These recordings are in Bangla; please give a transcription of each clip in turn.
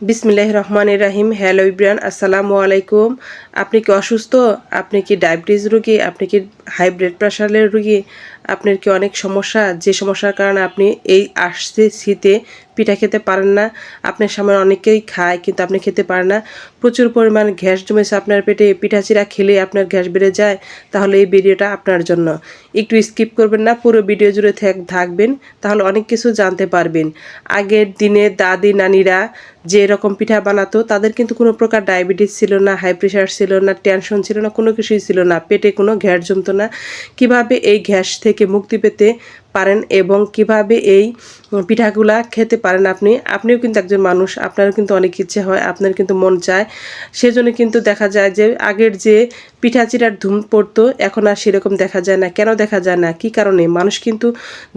বিসমিল্লাহ রহমান রাহিম। হ্যালো ইব্রান আসসালামু আলাইকুম। আপনি কি অসুস্থ? আপনি কি ডায়াবেটিস রুগী? আপনি কি হাই ব্লাড প্রেশারের রুগী? আপনার কি অনেক সমস্যা? যে সমস্যার কারণে আপনি এই আসছে শীতে পিঠা খেতে পারেন না। আপনার সামনে অনেকেই খায় কিন্তু আপনি খেতে পারেন না। প্রচুর পরিমাণ গ্যাস জমেছে আপনার পেটে। পিঠা চিরা খেলে আপনার গ্যাস বেড়ে যায়। তাহলে এই ভিডিওটা আপনার জন্য। একটু স্কিপ করবেন না, পুরো ভিডিও জুড়ে থাক- থাকবেন। তাহলে অনেক কিছু জানতে পারবেন। আগের দিনে দাদি, নানিরা যে এরকম পিঠা বানাতো, তাদের কিন্তু কোনো প্রকার ডায়াবেটিস ছিল না হাই প্রেশার ছিল না টেনশন ছিল না, কোনো কিছুই ছিল না। পেটে কোনো ঘ্যাস জমতো না। কীভাবে এই গ্যাস থেকে মুক্তি পেতে পারেন এবং কীভাবে এই পিঠাগুলা খেতে পারেন আপনি? আপনিও কিন্তু একজন মানুষ, আপনারও কিন্তু অনেক ইচ্ছে হয়, আপনার কিন্তু মন চায়। সেজন্য কিন্তু দেখা যায় যে আগের যে পিঠা চিরার ধুম পড়তো, এখন আর সেরকম দেখা যায় না। কেন দেখা যায় না? কি কারণে? মানুষ কিন্তু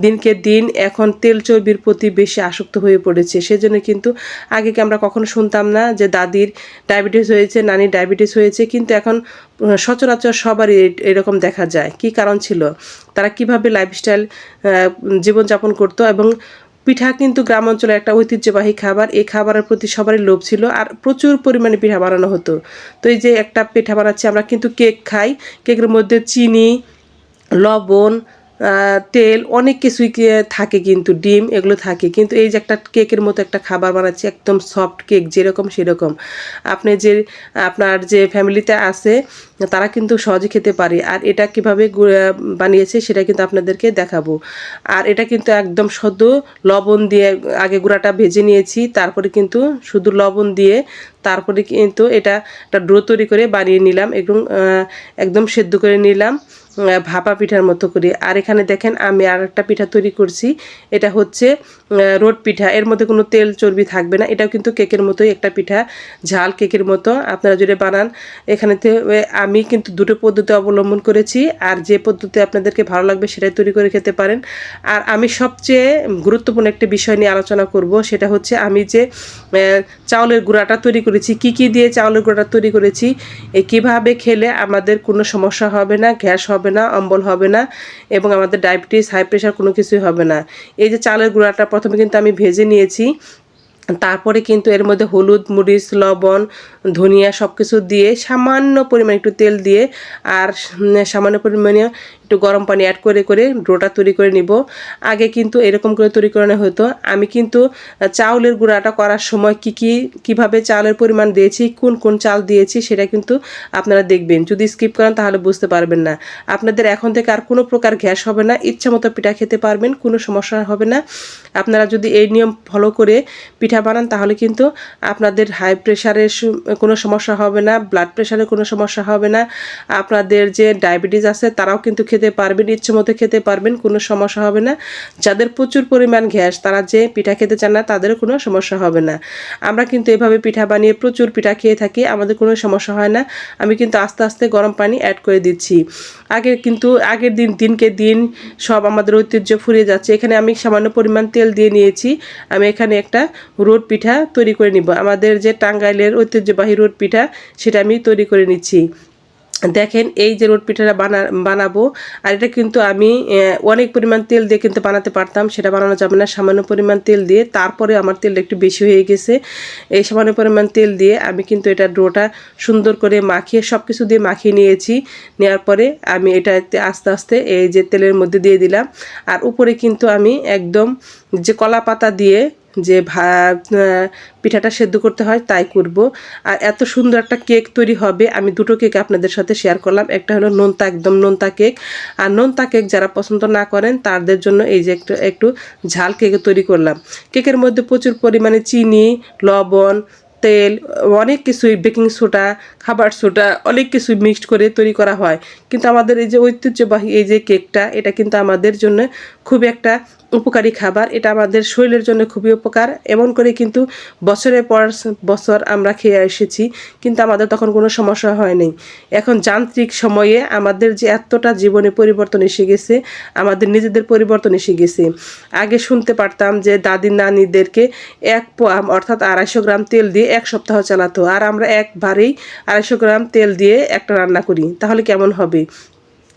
দিনকে দিন এখন তেল চর্বির প্রতি বেশি আসক্ত হয়ে পড়েছে। সেজন্য কিন্তু আগে আমরা কখনো শুনতাম না যে দাদির ডায়াবেটিস হয়েছে, নানির ডায়াবেটিস হয়েছে, কিন্তু এখন সচরাচর সবারই এরকম দেখা যায়। কি কারণ ছিল? তারা কীভাবে লাইফস্টাইল জীবনযাপন করতো এবং পিঠা কিন্তু গ্রাম অঞ্চলের একটা ঐতিহ্যবাহী খাবার। এই খাবারের প্রতি সবারই লোভ ছিল আর প্রচুর পরিমাণে পিঠা বানানো হতো। তো এই যে একটা পিঠা বানাচ্ছি, আমরা কিন্তু কেক খাই। কেকের মধ্যে চিনি, লবণ তেল অনেক কিছুই থাকে কিন্তু, ডিম এগুলো থাকে। কিন্তু এই যে একটা কেকের মতো একটা খাবার বানাচ্ছি, একদম সফট কেক যেরকম সেরকম। আপনি যে, আপনার যে ফ্যামিলিতে আছে, তারা কিন্তু সহজে খেতে পারে। আর এটা কীভাবে বানিয়েছে সেটা কিন্তু আপনাদেরকে দেখাবো। আর এটা কিন্তু একদম সদ্য লবণ দিয়ে আগে গুঁড়াটা ভেজে নিয়েছি, তারপরে কিন্তু শুধু লবণ দিয়ে তারপরে কিন্তু এটা একটা ড্রো তৈরি করে বানিয়ে নিলাম এবং একদম সেদ্ধ করে নিলাম। ভাপা পিঠার মতো করে। আর এখানে দেখেন আমি আর একটা পিঠা তৈরি করছি। এটা হচ্ছে রোড পিঠা। এর মধ্যে কোনো তেল চর্বি থাকবে না। এটাও কিন্তু কেকের মতোই একটা পিঠা। ঝাল কেকের মতো। আপনারা যদি বানান এখানে আমি কিন্তু দুটো পদ্ধতি অবলম্বন করেছি। আর যে পদ্ধতি আপনাদেরকে ভালো লাগবে সেটাই তৈরি করে খেতে পারেন। আর আমি সবচেয়ে গুরুত্বপূর্ণ একটা বিষয় নিয়ে আলোচনা করব। সেটা হচ্ছে আমি যে চাউলের গুঁড়াটা তৈরি করেছি, কি কি দিয়ে চাউলের গুঁড়াটা তৈরি করেছি কীভাবে খেলে আমাদের কোনো সমস্যা হবে না, গ্যাস হবে না, অম্বল হবে না এবং আমাদের ডায়াবেটিস হাই প্রেশার কোনো কিছুই হবে না। এই যে চালের গুঁড়াটা প্রথমে কিন্তু আমি ভেজে নিয়েছি। তারপরে কিন্তু এর মধ্যে হলুদ, মরিচ, লবণ, ধনিয়া সব কিছু দিয়ে সামান্য পরিমাণ একটু তেল দিয়ে আর সামান্য পরিমাণে একটু গরম পানি অ্যাড করে করে ডোটা তৈরি করে নিব। আগে কিন্তু এরকম করে তৈরি করানো হতো। আমি কিন্তু চাউলের গুঁড়াটা করার সময় কি কি, কীভাবে চাউলের পরিমাণ দিয়েছি, কোন কোন চাল দিয়েছি সেটা কিন্তু আপনারা দেখবেন। যদি স্কিপ করেন তাহলে বুঝতে পারবেন না। আপনাদের এখন থেকে আর কোনো প্রকার গ্যাস হবে না। ইচ্ছা মতো পিঠা খেতে পারবেন, কোনো সমস্যা হবে না। আপনারা যদি এই নিয়ম ফলো করে পিঠা বানান তাহলে কিন্তু আপনাদের হাই প্রেশারের কোনো সমস্যা হবে না। ব্লাড প্রেশারের কোনো সমস্যা হবে না। আপনাদের যে ডায়াবেটিস আছে তারাও কিন্তু খেতে পারবেন, ইচ্ছে মতো খেতে পারবেন, কোনো সমস্যা হবে না। যাদের প্রচুর পরিমাণ গ্যাস, তারা যে পিঠা খেতে চান না, তাদেরও কোনো সমস্যা হবে না। আমরা কিন্তু এভাবে পিঠা বানিয়ে প্রচুর পিঠা খেয়ে থাকি, আমাদের কোনো সমস্যা হয় না। আমি কিন্তু আস্তে আস্তে গরম পানি অ্যাড করে দিচ্ছি। আগে কিন্তু, আগের দিন, দিনকে দিন সব আমাদের ঐতিহ্য ফুরিয়ে যাচ্ছে। এখানে আমি সামান্য পরিমাণ তেল দিয়ে নিয়েছি। আমি এখানে একটা রোড পিঠা তৈরি করে নিব। আমাদের যে টাঙ্গাইলের ঐতিহ্যবাহী রোড পিঠা, সেটা আমি তৈরি করে নিচ্ছি। দেখেন এই যে রোড পিঠাটা বানা বানাবো, আর এটা কিন্তু আমি অনেক পরিমাণ তেল দিয়ে কিন্তু বানাতে পারতাম, সেটা বানানো যাবে না, সামান্য পরিমাণ তেল দিয়ে, তারপরে আমার তেলটা একটু বেশি হয়ে গেছে, এই সামান্য পরিমাণ তেল দিয়ে আমি কিন্তু এটা ডোটা সুন্দর করে মাখিয়ে সব কিছু দিয়ে মাখিয়ে নিয়েছি, নেওয়ার পরে আমি এটা আস্তে আস্তে এই যে তেলের মধ্যে দিয়ে দিলাম, আর উপরে কিন্তু আমি একদম যে কলা পাতা দিয়ে যে পিঠাটা সেদ্ধ করতে হয়, তাই করব। আর এত সুন্দর একটা কেক তৈরি হবে, আমি দুটো কেক আপনাদের সাথে শেয়ার করলাম। একটা হলো নোনতা, একদম নোনতা কেক। আর নোনতা কেক যারা পছন্দ না করেন, তাদের জন্য এই যে একটু একটু ঝাল কেক তৈরি করলাম। কেকের মধ্যে প্রচুর পরিমাণে চিনি, লবণ তেল, অনেক কিছুই বেকিং সোডা খাবার সোডা অনেক কিছুই মিক্সড করে তৈরি করা হয়। কিন্তু আমাদের এই যে ঐতিহ্যবাহী এই যে কেকটা এটা কিন্তু আমাদের জন্য খুব একটা উপকারী খাবার। এটা আমাদের শরীরের জন্য খুবই উপকার। এমন করে কিন্তু বছরের পর বছর আমরা খেয়ে এসেছি, কিন্তু আমাদের তখন কোনো সমস্যা হয়নি। এখন যান্ত্রিক সময়ে আমাদের যে এতটা জীবনে পরিবর্তন এসে গেছে, আমাদের নিজেদের পরিবর্তন এসে গেছে। আগে শুনতে পারতাম যে দাদি নানিদেরকে এক পোয়া অর্থাৎ আড়াইশো গ্রাম তেল দিয়ে এক সপ্তাহ চালাতো। আর আমরা একবারেই আড়াইশো গ্রাম তেল দিয়ে একটা রান্না করি। তাহলে কেমন হবে?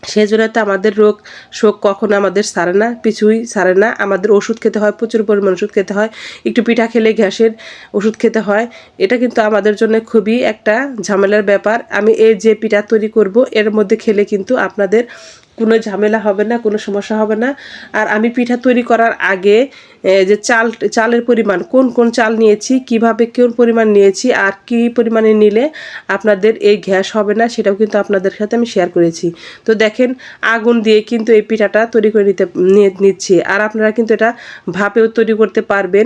সেই জন্য তো আমাদের রোগ শোক কখনো আমাদের সারে না পিছুই সারে না। আমাদের ওষুধ খেতে হয়, প্রচুর পরিমাণ ওষুধ খেতে হয়। একটু পিঠা খেলে গ্যাসের ওষুধ খেতে হয়। এটা কিন্তু আমাদের জন্য খুবই একটা ঝামেলার ব্যাপার। আমি এই যে পিঠা তৈরি করব, এর মধ্যে খেলে কিন্তু আপনাদের কোনো ঝামেলা হবে না, কোনো সমস্যা হবে না। আর আমি পিঠা তৈরি করার আগে যে চাল, চালের পরিমাণ, কোন কোন চাল নিয়েছি, কীভাবে কোন পরিমাণ নিয়েছি, আর কি পরিমাণে নিলে আপনাদের এই গ্যাস হবে না, সেটাও কিন্তু আপনাদের সাথে আমি শেয়ার করেছি। তো দেখেন, আগুন দিয়ে কিন্তু এই পিঠাটা তৈরি করে নিতে নিচ্ছি। আর আপনারা কিন্তু এটা ভাপেও তৈরি করতে পারবেন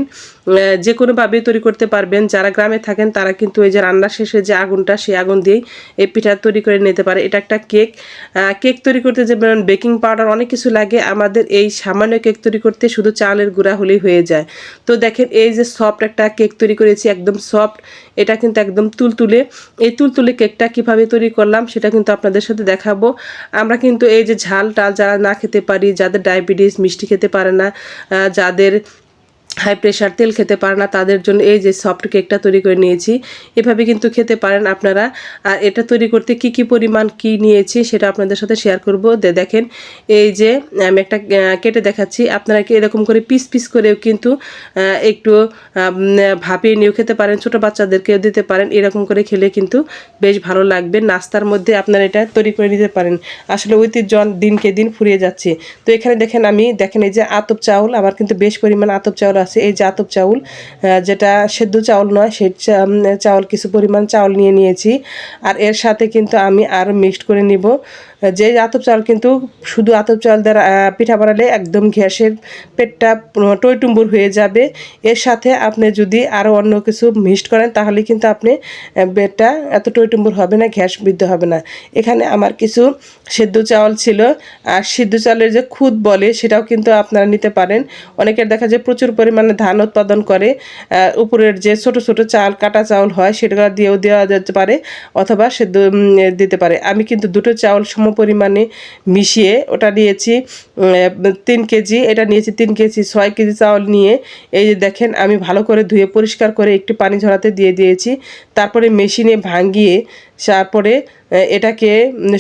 যে কোনোভাবেই তৈরি করতে পারবেন। যারা গ্রামে থাকেন, তারা কিন্তু এই যে রান্না শেষে যে আগুনটা, সেই আগুন দিয়েই এই পিঠা তৈরি করে নিতে পারে। এটা একটা কেক। কেক তৈরি করতে যে বেকিং পাউডার অনেক কিছু লাগে। আমাদের এই সামান্য কেক তৈরি করতে শুধু চালের গুঁড়া হলেই হয়ে যায়। তো দেখেন, এই যে সফট একটা কেক তৈরি করেছি, একদম সফট এটা কিন্তু একদম তুলতুলে। এই তুলতুলে কেকটা কীভাবে তৈরি করলাম, সেটা কিন্তু আপনাদের সাথে দেখাবো। আমরা কিন্তু এই যে ঝাল টাল যারা না খেতে পারি, যাদের ডায়াবেটিস মিষ্টি খেতে পারে না যাদের হাই প্রেশার তেল খেতে পারে না, তাদের জন্য এই যে সফট কেকটা তৈরি করে নিয়েছি, এভাবে কিন্তু খেতে পারেন আপনারা। আর এটা তৈরি করতে কি কি পরিমাণ কি নিয়েছি সেটা আপনাদের সাথে শেয়ার করব। দেখেন, এই যে আমি একটা কেটে দেখাচ্ছি, আপনারা কি এরকম করে পিস পিস করেও কিন্তু একটু ভাপিয়ে নিয়েও খেতে পারেন, ছোট বাচ্চাদেরকেও দিতে পারেন, এরকম করে খেলে কিন্তু বেশ ভালো লাগবে। নাস্তার মধ্যে আপনারা এটা তৈরি করে নিতে পারেন। আসলে ঐতিহ্য দিনকে দিন ফুরিয়ে যাচ্ছে। তো এখানে দেখেন আমি, দেখেন এই যে আতপ চাউল, আমার কিন্তু বেশ পরিমাণ আতপ চাউল আছে, এই আতপ চাউল যেটা সেদ্ধ চাউল নয় চা- চাউল কিছু পরিমাণ চাউল নিয়ে নিয়েছি। আর এর সাথে কিন্তু আমি আরও মিক্সড করে নিব। যে আতপ চাউল কিন্তু শুধু আতপ চাউল দ্বারা পিঠা বানালে একদম গ্যাসের পেটটা টইটুম্বুর হয়ে যাবে। এর সাথে আপনি যদি আরও অন্য কিছু মিক্সড করেন, তাহলে কিন্তু আপনি পেটটা এত টইটুম্বুর হবে না, গ্যাস বৃদ্ধ হবে না। এখানে আমার কিছু সেদ্ধ চাউল ছিল। আর সিদ্ধ চাউলের যে খুদ বলে, সেটাও কিন্তু আপনারা নিতে পারেন। অনেকের দেখা যায় প্রচুর পরিমাণে ধান উৎপাদন করে উপরের যে ছোট ছোট চাল, কাটা চাউল হয় সেটা দিয়েও দেওয়া যেতে পারে অথবা সে দিতে পারে। আমি কিন্তু দুটো চাউল সম পরিমাণে মিশিয়ে ওটা নিয়েছি তিন কেজি, এটা নিয়েছি তিন কেজি, ছয় কেজি চাউল নিয়ে। এই যে দেখেন, আমি ভালো করে ধুয়ে পরিষ্কার করে একটু পানি ঝরাতে দিয়ে দিয়েছি। তারপরে মেশিনে ভাঙিয়ে তারপরে এটাকে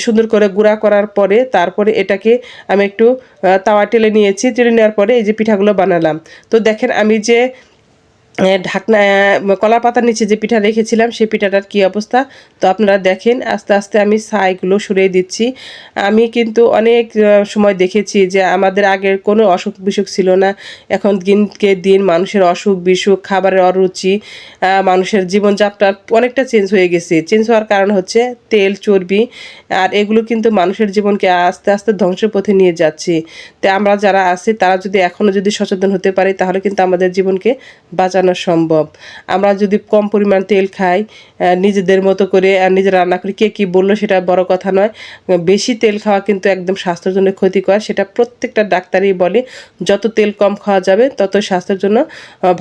সুন্দর করে গুঁড়া করার পরে তারপরে এটাকে আমি একটু তাওয়া টেলে নিয়েছি, টেলে নেওয়ার পরে এই যে পিঠাগুলো বানালাম। তো দেখেন আমি যে ঢাকনা আহ, কলা পাতার নিচে যে পিঠা রেখেছিলাম সেই পিঠাটার কি অবস্থা? তো আপনারা দেখেন আস্তে আস্তে আমি ছাইগুলো সরিয়ে দিচ্ছি। আমি কিন্তু অনেক সময় দেখেছি যে আমাদের আগের কোনো অসুখ বিসুখ ছিল না। এখন দিনকে দিন মানুষের অসুখ বিসুখ খাবারের অরুচি মানুষের জীবনযাত্রা অনেকটা চেঞ্জ হয়ে গেছে। চেঞ্জ হওয়ার কারণ হচ্ছে তেল চর্বি আর এগুলো কিন্তু মানুষের জীবনকে আস্তে আস্তে ধ্বংসের পথে নিয়ে যাচ্ছে। তো আমরা যারা আছি তারা যদি এখনও যদি সচেতন হতে পারি তাহলে কিন্তু আমাদের জীবনকে বাঁচানো সম্ভব। আমরা যদি কম পরিমাণ তেল খাই নিজেদের মতো করে আর নিজে রান্না করি, কে কী বলল সেটা বড় কথা নয়। বেশি তেল খাওয়া কিন্তু একদম স্বাস্থ্যের জন্য ক্ষতিকর। সেটা প্রত্যেকটা ডাক্তারই বলে, যত তেল কম খাওয়া যাবে, তত স্বাস্থ্যের জন্য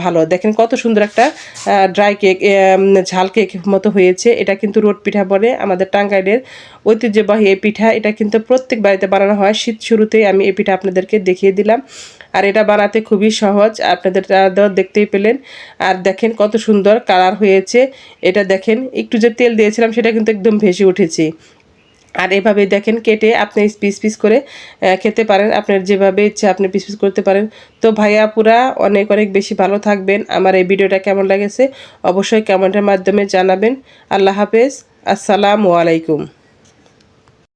ভালো। দেখেন কত সুন্দর একটা ড্রাই কেক ঝাল কেক মতো হয়েছে। এটা কিন্তু রোড পিঠা বলে আমাদের টাঙ্গাইলের ঐতিহ্যবাহী এই পিঠা। এটা কিন্তু প্রত্যেক বাড়িতে বানানো হয়। শীত শুরুতেই আমি এই পিঠা আপনাদেরকে দেখিয়ে দিলাম। আর এটা বানাতে খুবই সহজ। আপনাদের দেখতেই পেলেন। আর দেখেন কত সুন্দর কালার হয়েছে। এটা দেখেন, একটু যে তেল দিয়েছিলাম, সেটা কিন্তু একদম ভেসে উঠেছে। আর এভাবে দেখেন কেটে আপনি পিস পিস করে খেতে পারেন। আপনার যেভাবে ইচ্ছা আপনি পিস পিস করতে পারেন। তো ভাইয়া পুরা অনেক অনেক বেশি ভালো থাকবেন। আমার এই ভিডিওটা কেমন লাগেছে অবশ্যই কমেন্টের মাধ্যমে জানাবেন। আল্লাহ হাফেজ। আসসালামু আলাইকুম।